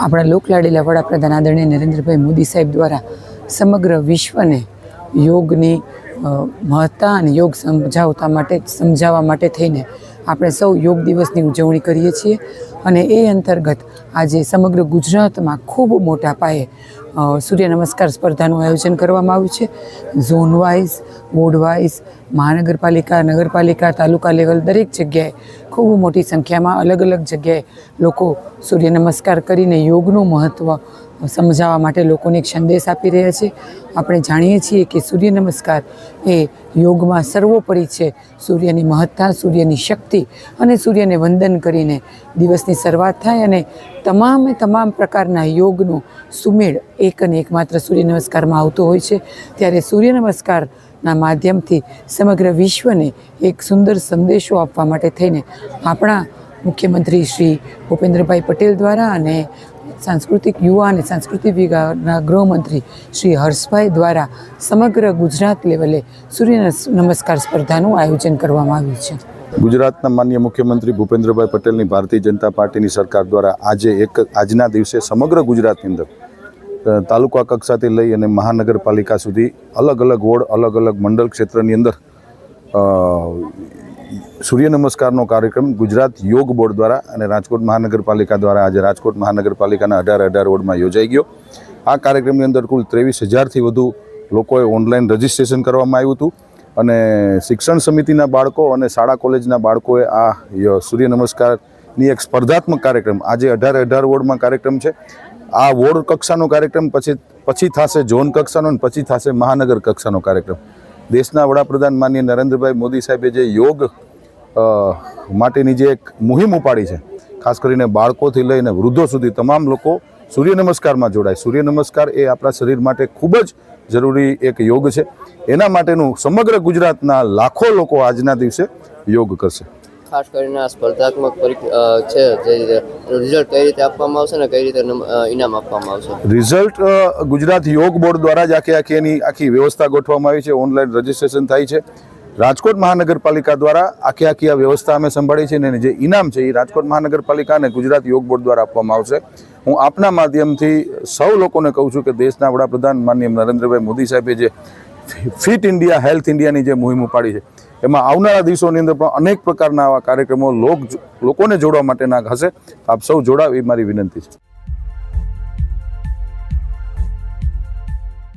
આપણા લોકલાડીલા વડાપ્રધાન આદરણીય નરેન્દ્રભાઈ મોદી સાહેબ દ્વારા સમગ્ર વિશ્વને યોગની મહત્તા અને યોગ સમજાવતા માટે, સમજાવવા માટે થઈને આપણે સૌ યોગ દિવસની ઉજવણી કરીએ છીએ. અને એ અંતર્ગત આજે સમગ્ર ગુજરાતમાં ખૂબ મોટા પાયે સૂર્ય નમસ્કાર સ્પર્ધાનું આયોજન કરવામાં આવ્યું છે. ઝોન વાઇઝ વોર્ડ વાઇઝ મહાનગરપાલિકા, નગરપાલિકા, તાલુકા લેવલ દરેક જગ્યાએ ખૂબ મોટી સંખ્યામાં અલગ અલગ જગ્યાએ લોકો સૂર્ય નમસ્કાર કરીને યોગનું મહત્ત્વ સમજાવવા માટે લોકોને એક સંદેશ આપી રહ્યા છે. આપણે જાણીએ છીએ કે સૂર્ય નમસ્કાર એ યોગમાં સર્વોપરી છે. સૂર્યની મહત્તા, સૂર્યની શક્તિ અને સૂર્યને વંદન કરીને દિવસની શરૂઆત થાય અને તમામે તમામ પ્રકારના યોગનો સુમેળ એક અને એકમાત્ર સૂર્ય નમસ્કારમાં આવતો હોય છે. ત્યારે સૂર્ય નમસ્કારના માધ્યમથી સમગ્ર વિશ્વને એક સુંદર સંદેશો આપવા માટે થઈને આપણા મુખ્યમંત્રી શ્રી ભૂપેન્દ્રભાઈ પટેલ દ્વારા અને સાંસ્કૃતિક યુવા અને સાંસ્કૃતિક વિભાગના ગૃહમંત્રી શ્રી હર્ષભાઈ દ્વારા સમગ્ર ગુજરાત લેવલે સૂર્ય નમસ્કાર સ્પર્ધાનું આયોજન કરવામાં આવ્યું છે. ગુજરાતના માન્ય મુખ્યમંત્રી ભૂપેન્દ્રભાઈ પટેલની ભારતીય જનતા પાર્ટીની સરકાર દ્વારા આજે એક આજના દિવસે સમગ્ર ગુજરાતની અંદર તાલુકા કક્ષાથી લઈ અને મહાનગરપાલિકા સુધી અલગ અલગ વોર્ડ, અલગ અલગ મંડળ ક્ષેત્રની અંદર સૂર્ય નમસ્કારનો કાર્યક્રમ ગુજરાત યોગ બોર્ડ દ્વારા અને રાજકોટ મહાનગરપાલિકા દ્વારા આજે રાજકોટ મહાનગરપાલિકાના અઢાર અઢાર વોર્ડમાં યોજાઈ ગયો. આ કાર્યક્રમની અંદર કુલ ત્રેવીસ હજારથી વધુ લોકોએ ઓનલાઈન રજીસ્ટ્રેશન કરવામાં આવ્યું હતું. અને શિક્ષણ સમિતિના બાળકો અને શાળા કોલેજના બાળકોએ આ સૂર્ય નમસ્કારની એક સ્પર્ધાત્મક કાર્યક્રમ, આજે અઢાર અઢાર વોર્ડમાં કાર્યક્રમ છે. આ વોર્ડ કક્ષાનો કાર્યક્રમ પછી પછી થશે ઝોન કક્ષાનો અને પછી થશે મહાનગર કક્ષાનો કાર્યક્રમ. દેશના વડાપ્રધાન માનીય નરેન્દ્રભાઈ મોદી સાહેબે જે યોગ માટેની જે એક મુહિમ ઉપાડી છે, ખાસ કરીને બાળકોથી લઈને વૃદ્ધો સુધી, તમામ લોકો સૂર્ય નમસ્કારમાં જોડાય. સૂર્ય નમસ્કાર એ આપણા શરીર માટે ખૂબ જ જરૂરી એક યોગ છે. એના માટેનું સમગ્ર ગુજરાતના લાખો લોકો આજના દિવસે યોગ કરશે. ખાસ કરીને આ સ્પર્ધાત્મક પરીક્ષા છે જે રિઝલ્ટ કઈ રીતે આપવામાં આવશે ને કઈ રીતે નમ- ઇનામ આપવામાં આવશે. રિઝલ્ટ ગુજરાત યોગ બોર્ડ દ્વારા જ આખી આખી એની આખી વ્યવસ્થા ગોઠવવામાં આવી છે. ઓનલાઈન રજીસ્ટ્રેશન થાય છે. રાજકોટ મહાનગરપાલિકા દ્વારા આખી આખી આ વ્યવસ્થા અમે સંભાળી છે અને જે ઇનામ છે એ રાજકોટ મહાનગરપાલિકા અને ગુજરાત યોગ બોર્ડ દ્વારા આપવામાં આવશે. હું આપના માધ્યમથી સૌ લોકોને કહું છું કે દેશના વડાપ્રધાન માનનીય નરેન્દ્રભાઈ મોદી સાહેબે જે ફિટ ઇન્ડિયા, હેલ્થ ઇન્ડિયાની જે મુહિમ ઉપાડી છે, એમાં આવનારા દિવસોની અંદર પણ અનેક પ્રકારના આવા કાર્યક્રમો લોક લોકોને જોડવા માટેના હશે. આપ સૌ જોડાવ એ મારી વિનંતી છે.